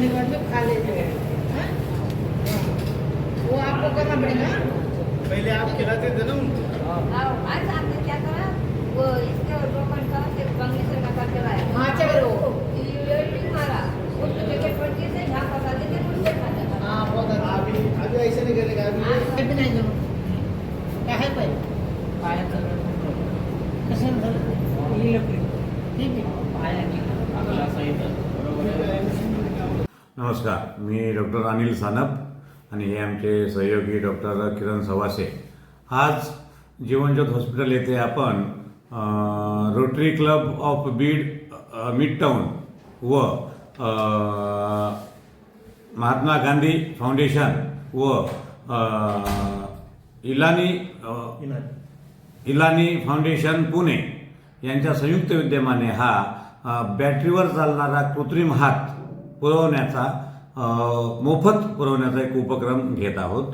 के हैं? हाँ? वो आपको करना पड़ेगा पहिले आप खिलाते थे ना उनको आज आपने क्या करा वो इसके रोकन का सिर्फ बंगले से का चलाया हाँ, चलो। ये वेल्डिंग मारा उसको जगह पड़ती से जहाँ फंसा देते उससे खाता. था हाँ बहुत अच्छा अभी अभी ऐसे नहीं करेगा काय बी नाही जमत काय आहे पाय? पाया कसं झालं ठीक आहे. पाया नमस्कार मी डॉक्टर अनिल सानप आणि हे आमचे सहयोगी डॉक्टर किरण सवासे. आज जीवनज्योत हॉस्पिटल येथे आपण Rotary Club of Beed midtown व महात्मा गांधी फाउंडेशन व इलानी इलानी. फाउंडेशन पुणे यांच्या संयुक्त विद्यमाने हा बॅटरीवर चालणारा कृत्रिम हात पुरवण्याचा मोफत पुरवण्याचा एक उपक्रम घेत आहोत.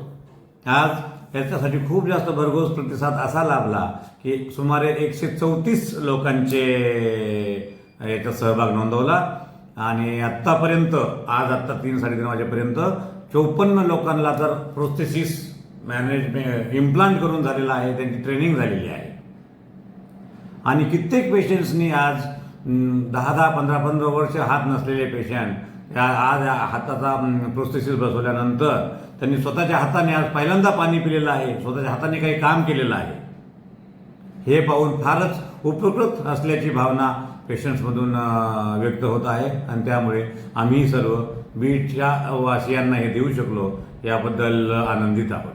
आज याच्यासाठी खूप जास्त भरघोस प्रतिसाद असा लाभला की सुमारे एकशे चौतीस लोकांचे याच्यात सहभाग नोंदवला आणि आत्तापर्यंत आज आत्ता तीन साडेतीन वाजेपर्यंत चौपन्न लोकांना तर प्रोस्थेसिस मॅनेजमेंट इम्प्लांट करून झालेला आहे त्यांची ट्रेनिंग झालेली आहे. आणि कित्येक पेशंट्सनी आज दहा दहा पंधरा पंधरा वर्ष हात नसलेले पेशंट आज हाताचा प्रोस्थेसिस बसवल्यानंतर त्यांनी स्वतःच्या हाताने आज पहिल्यांदा पाणी पिलेलं आहे स्वतःच्या हाताने काही काम केलेलं आहे. हे पाहून फारच उपकृत असल्याची भावना पेशंट्समधून व्यक्त होत आहे. आणि त्यामुळे आम्ही सर्व बीडच्या वासियांना हे देऊ शकलो याबद्दल आनंदित आहोत.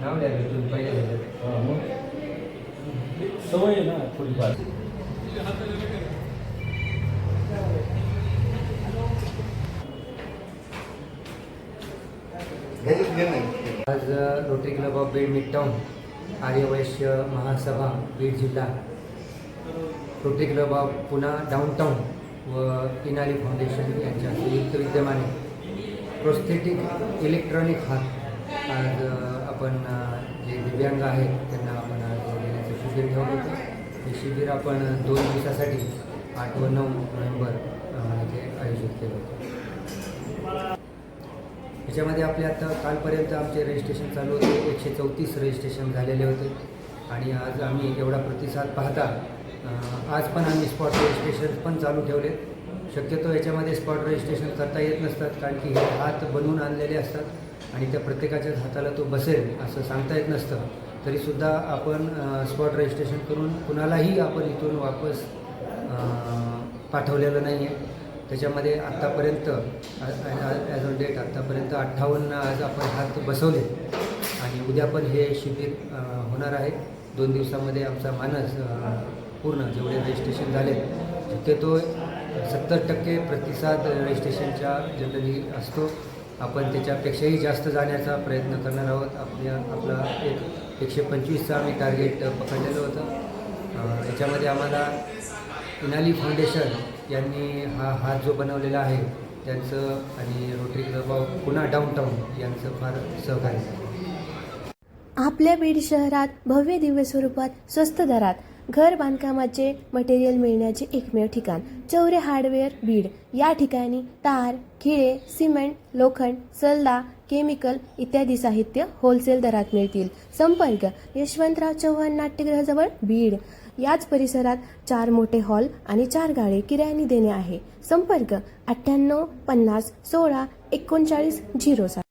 नाव द्या सवय ना थोडीफार. आज Rotary Club of Beed mid town Aryavaishya Mahasabha Beed जिल्हा. Rotary Club of Poona downtown व किनारी फाउंडेशन यांच्या संयुक्त विद्यमाने प्रोस्थेटिक इलेक्ट्रॉनिक हात आज आपण जे दिव्यांग आहेत त्यांना शिबिर ठेवलं होतं हे शिबिर आपण दोन दिवसासाठी आठ व नऊ नोव्हेंबर अ, इथे आयोजित केलं होतं. याच्यामध्ये आपले आता कालपर्यंत आमचे रजिस्ट्रेशन चालू होते. एकशे चौतीस रजिस्ट्रेशन झालेले होते. आणि आज आम्ही एवढा प्रतिसाद पाहता आज पण आम्ही स्पॉट रजिस्ट्रेशन पण चालू ठेवले शक्यतो याच्यामध्ये स्पॉट रजिस्ट्रेशन करता येत नसतात कारण की हे हात बनवून आणलेले असतात आणि त्या प्रत्येकाच्याच हाताला तो बसेल असं सांगता येत नसतं. तरीसुद्धा आपण स्पॉट रजिस्ट्रेशन करून कुणालाही आपण इथून वापस पाठवलेलं नाही आहे त्याच्यामध्ये आत्तापर्यंत ॲज ऑन डेट आत्तापर्यंत अठ्ठावन्न आज आपण हात बसवले. आणि उद्या पण हे शिबिर होणार आहे. दोन दिवसामध्ये आमचा मानस पूर्ण जेवढे रजिस्ट्रेशन झाले शक्यतो सत्तर टक्के प्रतिसाद रजिस्ट्रेशनच्या जनरली असतो. आपण त्याच्यापेक्षाही जास्त जाण्याचा प्रयत्न करणार आहोत. आपल्या आपला एक एकशे पंचवीसचं आम्ही टार्गेट पकडलेलं होतं. याच्यामध्ये आम्हाला इनाली फाउंडेशन यांनी हा हात जो बनवलेला आहे त्यांचं आणि Rotary Club of Pune downtown यांचं फार सहकार्य आहे आपल्या बीड शहरात भव्य दिव्य स्वरूपात स्वस्त दरात घर बांधकामाचे मटेरियल मिळण्याचे एकमेव ठिकाण चौरे हार्डवेअर बीड. या ठिकाणी तार खिळे सिमेंट लोखंड सल्ला केमिकल इत्यादी साहित्य होलसेल दरात मिळतील. संपर्क यशवंतराव चव्हाण नाट्यगृहाजवळ बीड. याच परिसरात चार मोठे हॉल आणि चार गाळे किरायाने देणे आहे. संपर्क अठ्ठ्याण्णव पन्नास सोळा एकोणचाळीस झिरो सात.